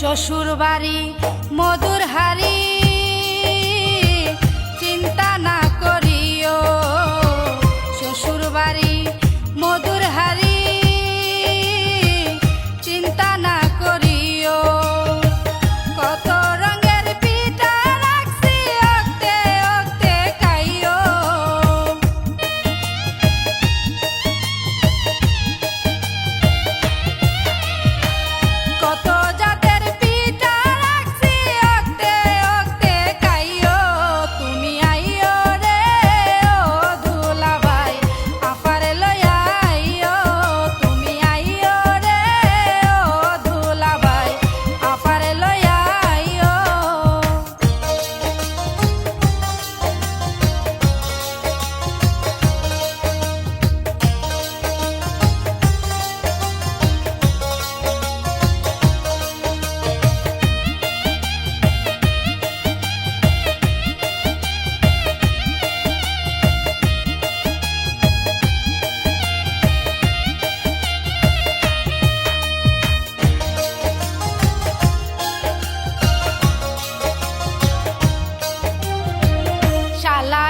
শ্বশুর বাড়ি মধুর হারি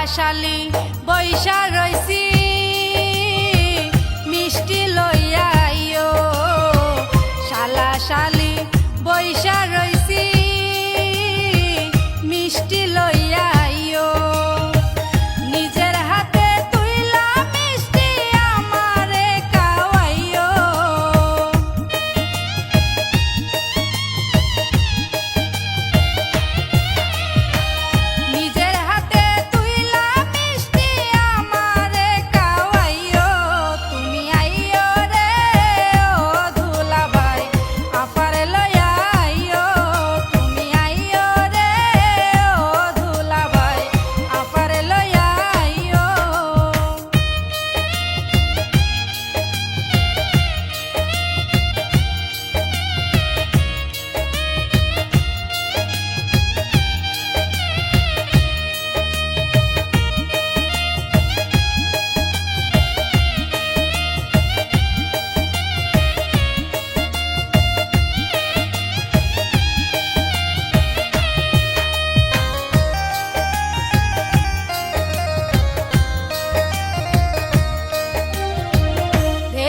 শালা শালি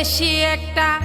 বেশি একটা